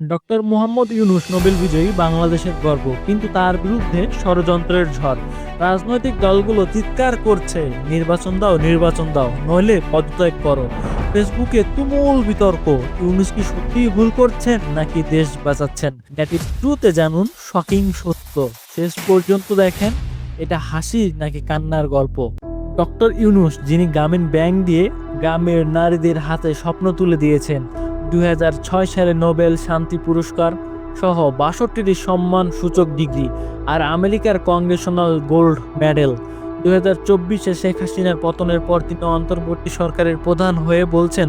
Doctor Mohammad Yunus Nobel বিজয়ী বাংলাদেশের গর্ব, কিন্তু তার বিরুদ্ধে ষড়যন্ত্রের ঝড়। রাজনৈতিক দলগুলো চিৎকার করছে, নির্বাচন দাও নির্বাচন দাও, নইলে পদত্যাগ করো। ফেসবুকে তুমুল বিতর্ক, ইউনুস কি সত্যিই ভুল করছেন নাকি দেশ বাঁচাচ্ছেন? নেটিভ ট্রুতে জানুন শকিং সত্য। শেষ পর্যন্ত দেখেন, এটা হাসি নাকি কান্নার গল্প? ডক্টর ইউনুস, যিনি গ্রামীণ ব্যাংক দিয়ে গ্রামের নারীদের হাতে স্বপ্ন তুলে দিয়েছেন দু হাজার ছয় সালে নোবেল শান্তি পুরস্কার সহ বাষট্টিটি সম্মান সূচক ডিগ্রি আর আমেরিকার কংগ্রেশনাল গোল্ড মেডেল। দু হাজার চব্বিশে শেখ হাসিনার পতনের পর তিনি অন্তর্বর্তী সরকারের প্রধান হয়ে বলছেন,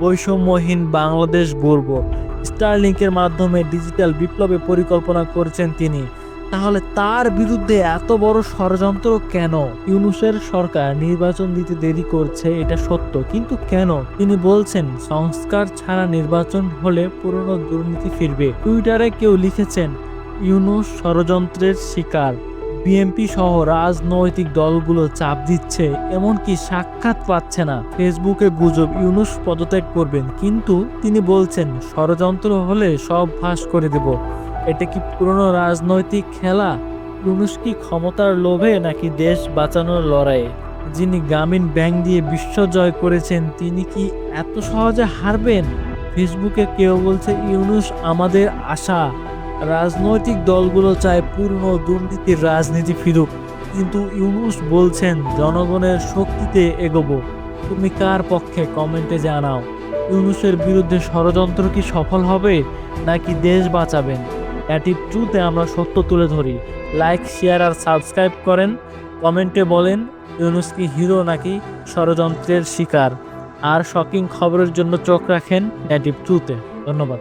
বৈষম্যহীন বাংলাদেশ গর্ব স্টারলিংকের মাধ্যমে ডিজিটাল বিপ্লবে পরিকল্পনা করেছেন তিনি। তাহলে তার বিরুদ্ধে এত বড় ষড়যন্ত্র কেন? ইউনুসের সরকার নির্বাচন দিতে দেরি করছে, এটা সত্য। কিন্তু কেন? তিনি বলছেন, সংস্কার ছাড়া নির্বাচন হলে পুরনো দুর্নীতি ফিরবে। টুইটারে কেউ লিখেছেন, ইউনুস ষড়যন্ত্রের শিকার। বিএনপি সহ রাজনৈতিক দলগুলো চাপ দিচ্ছে, এমনকি সাক্ষাৎ পাচ্ছে না। ফেসবুকে গুজব, ইউনুস পদত্যাগ করবেন। কিন্তু তিনি বলছেন, ষড়যন্ত্র হলে সব ফাঁস করে দেব। এটা কি পুরনো রাজনৈতিক খেলা? ইউনুস কি ক্ষমতার লোভে নাকি দেশ বাঁচানোর লড়াইয়ে? যিনি গ্রামীণ ব্যাংক দিয়ে বিশ্ব জয় করেছেন, তিনি কি এত সহজে হারবেন? ফেসবুকে কেউ বলছে, ইউনুস, আমাদের আশা। রাজনৈতিক দলগুলো চায় পূর্ণ দুর্নীতির রাজনীতি ফিরুক। কিন্তু ইউনুস বলছেন, জনগণের শক্তিতে এগোবো। তুমি কার পক্ষে? কমেন্টে জানাও। ইউনুসের বিরুদ্ধে ষড়যন্ত্র কি সফল হবে, নাকি দেশ বাঁচাবেন? অ্যাটিভ ট্রুতে আমরা সত্য তুলে ধরি। লাইক, শেয়ার আর সাবস্ক্রাইব করেন। কমেন্টে বলেন ইউনুস কি হিরো নাকি ষড়যন্ত্রের শিকার। আর শকিং খবরের জন্য চোখ রাখেন অ্যাটিভ ট্রুতে ধন্যবাদ।